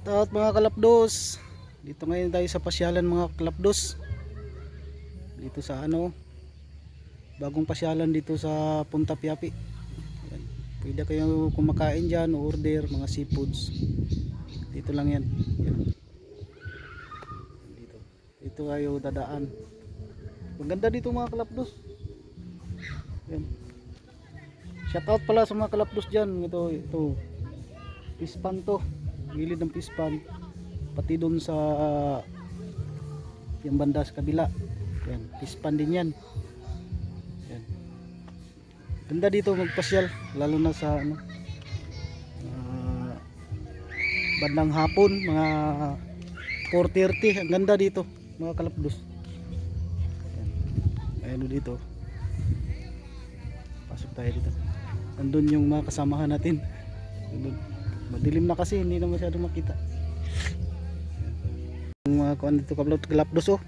Shout out mga kalapdos. Dito ngayon tayo sa pasyalan mga kalapdos. Dito sa ano, bagong pasyalan dito sa Punta Piapi. Pwede kayo kumakain dyan, order mga seafoods. Dito lang yan. Dito. Dito kayo dadaan. Maganda dito mga kalapdos. Yan. Shout out pala sa mga kalapdos dyan. Ito, ito. Pispan to. Gilid ng pispan. Pati doon sa ah, yung banda sa kabila. Yan. Pispan din yan. Yan. Ganda dito magpasyal. Lalo na sa ano. ah, bandang hapon. Mga 4.30. Ang ganda dito. Mga kalapdos. Yan. Ayun dito. Pasok tayo dito. Nandun yung mga kasamahan natin. Nandun. Madilim na kasi, hindi na masyado makita. Yung mga kuan dito kablot kalapdos oh.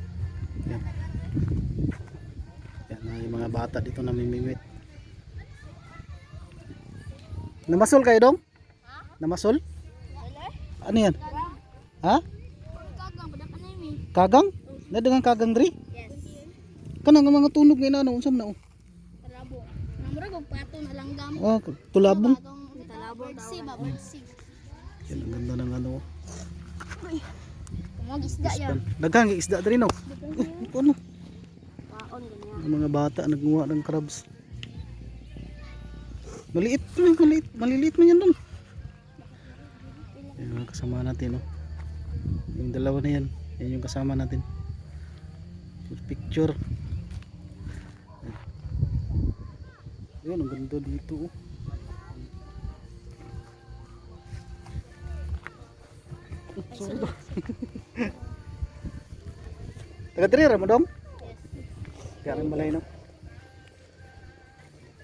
Yan. Yan ah, yung mga bata dito na mimimit. Namasol kayo dong? Namasol? Ano yan? Ha? Kagang, na Kagang? Nadagang kagang dri? Yes. Kanang mga tunog nga ano, unsam na oh. Talabo. Namura kong pato na langgam. Oh, tulabong. Birdsi ba? Birdsi. Yan ang ganda ng ano. oh. Kumag isda yan. Daghang isda diri no. Uh, ano? Paon ganyan. Ang mga bata nagmuha ng crabs. Maliit, maliit, maliliit man yan doon. Yan mga kasama natin, no. Yung dalawa na yan, yan yung kasama natin. Picture. Yan, ang ganda dito, oh. Sorry ba? Taga-trira mo, Dom? Yes. Kaya rin malay no.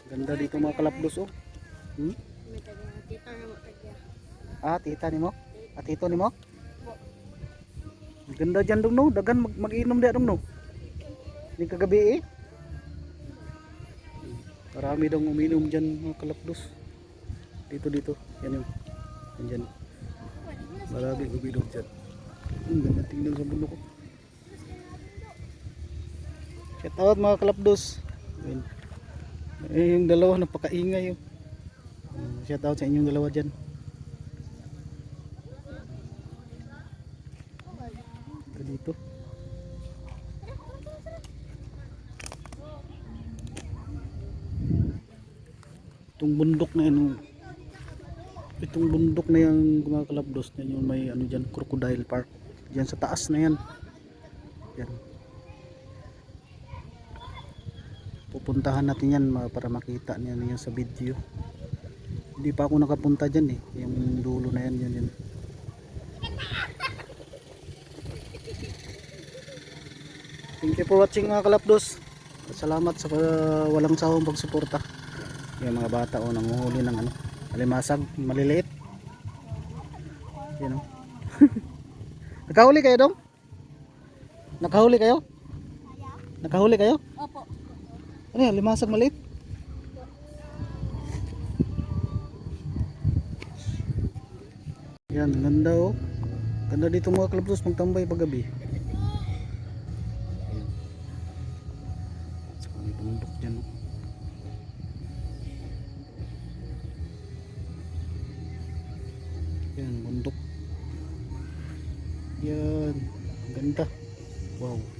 Ganda dito mga kalapdos oh. Hmm? Ah, tita ni mo? At tito ni mo? Ganda dyan dong no. Dagan mag mag-inom diyan dong no. Ni kagabi eh. Marami dong uminom dyan mga kalapdos. Dito dito. Yan yung. Yan dyan. Marami uminom dyan. Ang ganda tingnan sa bundok ko. Shout out mga kalapdos. Eh, yung dalawa napakaingay yung. Shout out sa inyong dalawa dyan. Ito dito. Itong bundok na yan. Itong bundok na yan mga kalapdos na yun may ano dyan, crocodile park. Diyan sa taas na yan. Yan. Pupuntahan natin yan para makita niya niya sa video. Hindi pa ako nakapunta dyan eh. Yung dulo na yan, yan, yan. Thank you for watching mga kalapdos. Salamat sa walang sawang pagsuporta. Yung mga bata o nanguhuli ng ano, alimasag, maliliit. Yan o. Nakahuli kayo dong? Nakahuli kayo? Nakahuli kayo? Opo. Ano yan, limasag maliit? Yan, ganda oh. Ganda dito mga kalapdos magtambay paggabi. Ganda. Wow.